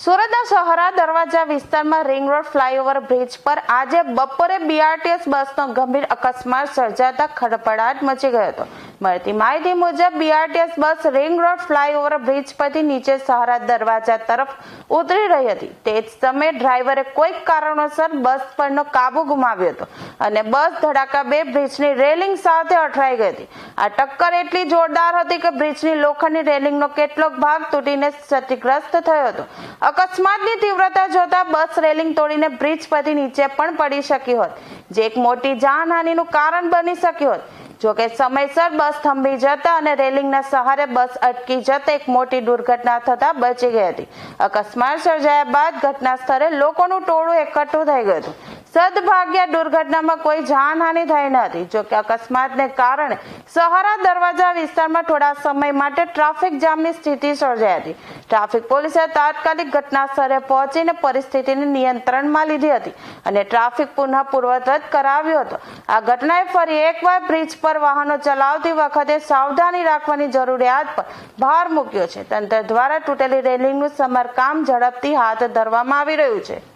સુરતના સહરા દરવાજા વિસ્તારમાં રિંગ રોડ ફ્લાયઓવર બ્રિજ પર આજે બપોરે બીઆરટીએસ બસનો ગંભીર અકસ્માત સર્જાતા ખડપડાટ મચી ગયો હતો. મળતી. માહિતી મુજબ BRTS bus ring road flyover bridge પરથી નીચે સહારા દરવાજા તરફ ઉતરી રહી હતી. તે જ સમયે ડ્રાઈવરે કોઈક કારણોસર બસ પરનો કાબુ ગુમાવ્યો હતો અને બસ ધડાકા બે બ્રિજની રેલિંગ સાથે અથડાઈ ગઈ હતી. આ ટક્કર એટલી જોરદાર હતી કે બ્રિજની લોખંડની રેલિંગનો કેટલોક ભાગ તૂટીને ક્ષતિગ્રસ્ત થયો હતો. અકસ્માતની તીવ્રતા જોતા બસ રેલિંગ તોડીને બ્રિજ પરથી નીચે પણ પડી શકી હોત. જે એક મોટી જાનહાનિનું કારણ બની શક્યું હોત. જોકે સમયસર બસ થંભી જતા અને રેલિંગના સહારે બસ અટકી જતા એક મોટી દુર્ઘટના થતા બચી ગઈ હતી. અકસ્માત સર્જાયા બાદ ઘટના સ્થળે લોકોનું ટોળું એકઠું થઈ ગયું હતું. સદભાગ્ય દુર્ઘટનામાં કોઈ જાનહાનિ થઈ ન હતી જોકે અકસ્માતને કારણે સહારા દરવાજા વિસ્તારમાં થોડા સમય માટે ટ્રાફિક જામની સ્થિતિ સર્જાઈ હતી. ટ્રાફિક પોલીસે તાત્કાલિક ઘટના સ્થળે પહોંચીને પરિસ્થિતિને નિયંત્રણમાં લીધી હતી અને ટ્રાફિક પુનઃ પૂર્વવત કરાવ્યો હતો. આ ઘટનાએ ફરી એકવાર બ્રિજ પર વાહનો ચલાવતી વખતે સાવધાની રાખવાની જરૂરિયાત પર ભાર મૂક્યો છે. તંત્ર દ્વારા તૂટેલી રેલિંગનું સમારકામ ઝડપથી હાથ ધરવામાં આવી રહ્યું છે.